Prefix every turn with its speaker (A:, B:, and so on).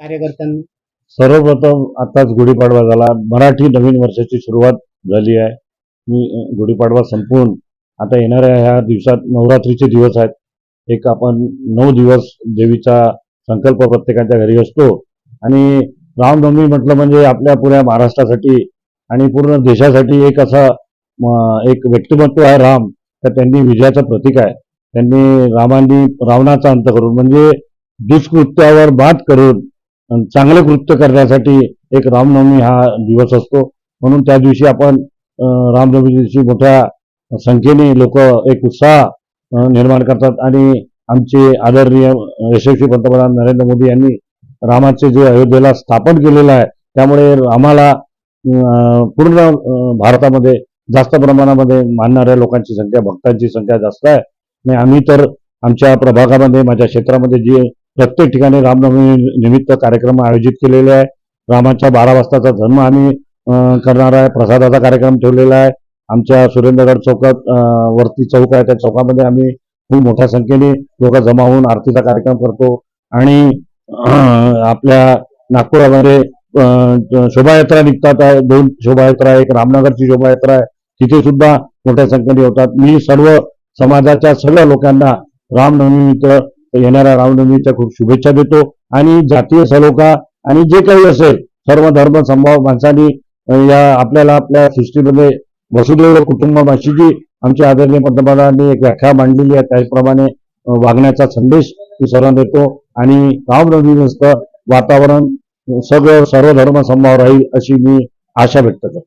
A: कार्यकर्त्यांनी?
B: सर्वप्रथम आताच गुढीपाडवा झाला. मराठी नवीन वर्षाची सुरुवात झाली आहे. मी गुढीपाडवा संपवून आता येणाऱ्या ह्या दिवसात नवरात्रीचे दिवस आहेत. एक आपण नऊ दिवस देवीचा संकल्प प्रत्येकाच्या घरी असतो. आणि रामनवमी म्हटलं म्हणजे आपल्या पुऱ्या महाराष्ट्रासाठी आणि पूर्ण देशासाठी एक असा एक व्यक्तिमत्व आहे राम. तर त्यांनी विजयाचं प्रतीक आहे. त्यांनी रामांनी रावणाचा अंत करून म्हणजे दुष्कृत्यावर मात करून चांगलं कृत्य करण्यासाठी एक रामनवमी हा दिवस असतो. म्हणून त्या दिवशी आपण रामनवमी दिवशी मोठ्या संख्येने लोक एक उत्साह निर्माण करतात. आणि आमचे आदरणीय यशस्वी पंतप्रधान नरेंद्र मोदी यांनी रामाचे जे अयोध्येला स्थापन केलेलं आहे त्यामुळे रामाला पूर्ण भारतामध्ये जास्त प्रमाणामध्ये मानणाऱ्या लोकांची संख्या भक्तांची संख्या जास्त आहे. आणि आम्ही तर आमच्या प्रभागामध्ये माझ्या क्षेत्रामध्ये जी प्रत्येक ठिकाणी रामनवमी निमित्त कार्यक्रम आयोजित केलेले आहे. रामाच्या बारा वाजताचा जन्म आम्ही करणार आहे. प्रसादाचा कार्यक्रम ठेवलेला आहे. आमच्या सुरेंद्रगड चौकात वरती चौक आहे. त्या चौकामध्ये आम्ही खूप मोठ्या संख्येने लोक जमा होऊन आरतीचा कार्यक्रम करतो. आणि आपल्या नागपुरामध्ये शोभायात्रा निघतात. आहे दोन शोभायात्रा आहे. एक रामनगरची शोभायात्रा आहे. तिथे सुद्धा मोठ्या संख्येने होतात. मी सर्व समाजाच्या सर्व लोकांना रामनवमीनिमित्त येणाऱ्या रामनवमीच्या खूप शुभेच्छा देतो. आणि जातीय सलोखा आणि जे काही असेल सर्व धर्म संभाव माणसांनी या आपल्याला आपल्या सृष्टीमध्ये वसुदेव कुटुंबाशी जी आमच्या आदरणीय पंतप्रधानांनी एक व्याख्या मांडलेली आहे. त्याचप्रमाणे वागण्याचा संदेश मी सर्वांना देतो. आणि रामनवमी वातावरण सगळं सर्व धर्म संभाव राहील अशी मी आशा व्यक्त करतो.